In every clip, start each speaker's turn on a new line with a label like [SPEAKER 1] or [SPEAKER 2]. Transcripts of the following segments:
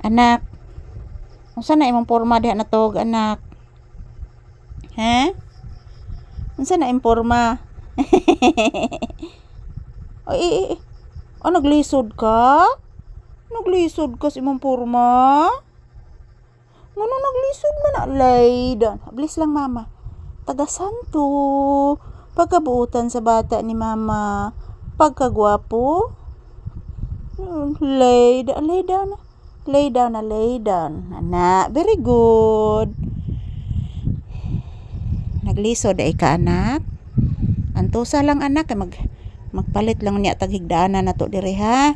[SPEAKER 1] Anak. Unsa na imong porma diha natog anak? He? Unsa na imong porma? Ay. Oh, naglisod ka? Naglisod ka sa imong porma? Ngano naglisod man na laydan? Hablis lang mama. Taga santo. Pagkabuutan sa bata ni mama. Pagkagwapo. Hmm, Lay down, lay down. Na, lay down. Anak, very good. Naglisod ay ka anak. Antusa lang anak kay mag magpalit lang niya tag higdaanan na to diri ha.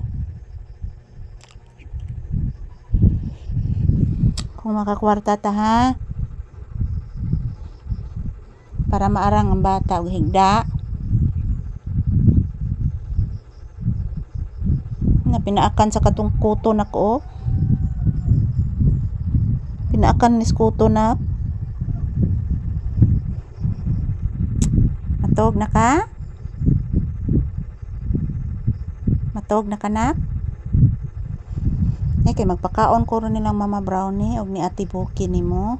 [SPEAKER 1] Kung makakwarta ta ha. Para maarang ang bata og higda. Na pinaakan sa katong kuto na ko. oh. Pinaakan ni skuto na. Matog na ka? Matog na ka na? Eh, kay magpakaon ko rin nilang mama brownie og ni ate Buki ni mo.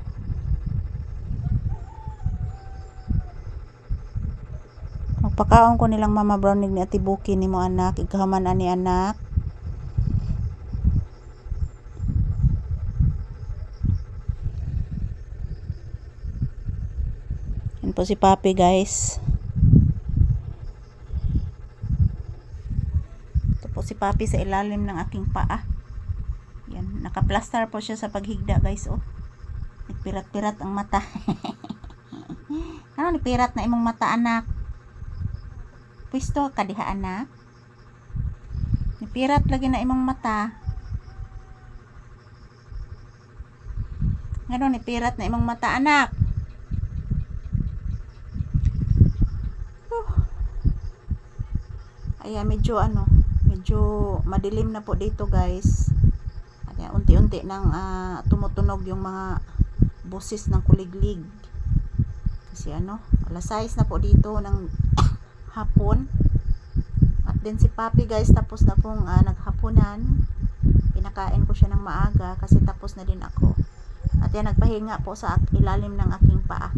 [SPEAKER 1] Magpakaon ko nilang mama brownie ni ate Buki ni mo anak. Ikahaman ani anak. Yan po si Papi guys. Ito po si Papi sa ilalim ng aking paa. Yan, naka-plaster po siya sa paghigda guys oh. Nagpirat-pirat ang mata. ano ni pirat na imong mata anak? Pwisto ka diha anak? Nipirat lagi na imong mata. Ngano ni pirat na imong mata anak? Ayan, medyo ano, medyo madilim na po dito guys. Ayan, unti-unti nang ah, tumutunog yung mga busis ng kuliglig. Kasi ano, alas 6 na po dito ng hapon. At din si Papi guys, tapos na pong ah, naghapunan. Pinakain ko siya ng maaga kasi tapos na din ako. At yan, nagpahinga po sa ilalim ng aking paa.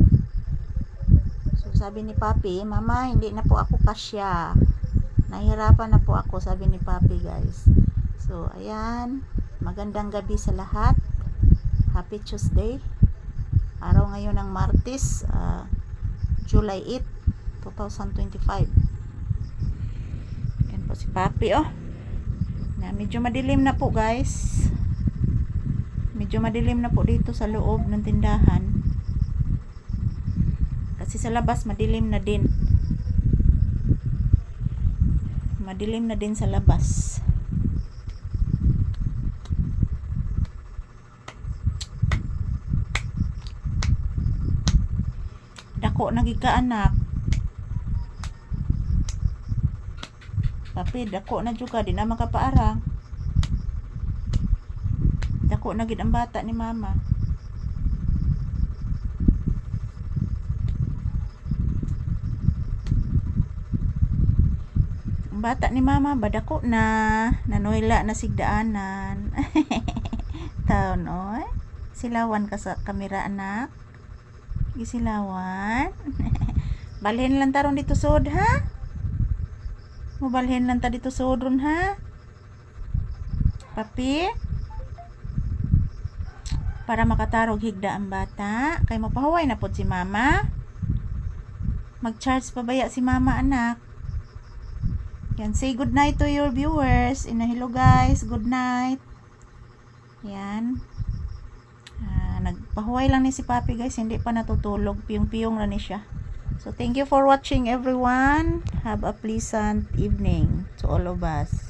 [SPEAKER 1] So sabi ni Papi, Mama, hindi na po ako kasya. Nahihirapan na po ako, sabi ni Papi guys. So, ayan. Magandang gabi sa lahat. Happy Tuesday. Araw ngayon ng Martes, ah, July 8, 2025. Yan po si Papi, oh. Na, medyo madilim na po guys. Medyo madilim na po dito sa loob ng tindahan. Kasi sa labas madilim na din. Madilim na din sa labas. Dako na gid ka anak. Papi, dako na juga di na makapaarang. Dako na gid ang bata ni mama. Bata ni mama badako na nanoyla na sigdaanan. Taon oy. Silawan ka sa kamera anak. Gisilawan. Balhin lang taron dito sod ha. Mubalhin lang ta dito sod ron ha. Papi. Para makatarog higda ang bata. Kay mapahuway na pod si mama. Mag-charge pa baya si mama anak. Yan, say good night to your viewers. Ina, hello guys, good night. Yan. Ah, nagpahuway lang ni si Papi guys, hindi pa natutulog. Piyong-piyong na ni siya. So, thank you for watching everyone. Have a pleasant evening to all of us.